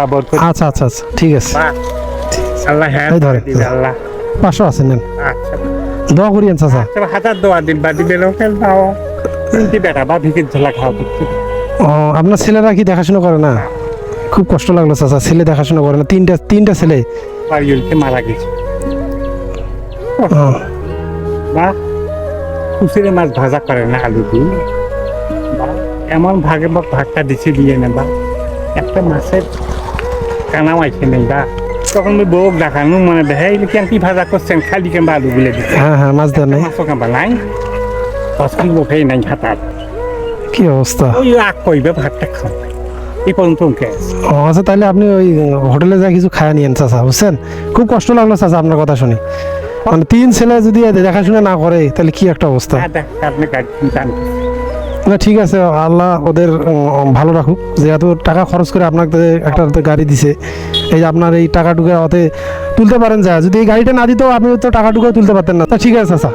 করে। আচ্ছা আচ্ছা আচ্ছা ঠিক আছে। আল্লাহ হ্যাঁ ধরেন। আল্লাহ। পাঁচশো আছে নেন। আচ্ছা দোয়া করিয়েন চাচা আচ্ছা হাজার দোয়া দিন বা দিবে লোকেল দাও। তিনটি বেটা বা ভিকির ঝোলা খাওয়া ও আপনার ছেলেরা কি দেখাশোনা করে না? খুব কষ্ট লাগল চাচা। ছেলে দেখাশোনা করে না। তিনটা তিনটা ছেলে। বাড়ি উঠতে মারা গেছে। ও, বা কুচিরে মাছ ভাজা করে না আলু দিয়ে? এমন ভাগে বা ভাগটা দিছে দিয়ে না বা একটা মাছের কানাও আইছে নেই বা তখন ওই বউ দেখানো মানে দেখে কেন কি ভাজা করছেন খালি কেন আলু গুলে দিচ্ছে হ্যাঁ হ্যাঁ মাছ দেওয়ার নেই? মাছও কেন নাই। দশখান লোকেই নাই হাতার কি অবস্থা ওই আগ কইবে ভাতটা খাও। এই পর্যন্ত উঠে ও আচ্ছা তাহলে আপনি ওই হোটেলে যা কিছু খায় নিয়েন চাচা বুঝছেন খুব কষ্ট লাগল চাচা আপনার কথা শুনে। মানে তিন ছেলে যদি দেখাশোনা না করে তাহলে কি একটা অবস্থা আপনি না, ঠিক আছে, আল্লাহ ওদের ভালো রাখুক। যে এত টাকা খরচ করে আপনাকে একটা গাড়ি দিছে, এই যে আপনার এই টাকাটুকু অতে তুলতে পারেন যা। যদি এই গাড়িটা না দিত, আপনি তো টাকাটুকু তুলতে পারতেন না। তা ঠিক আছে, চাচা।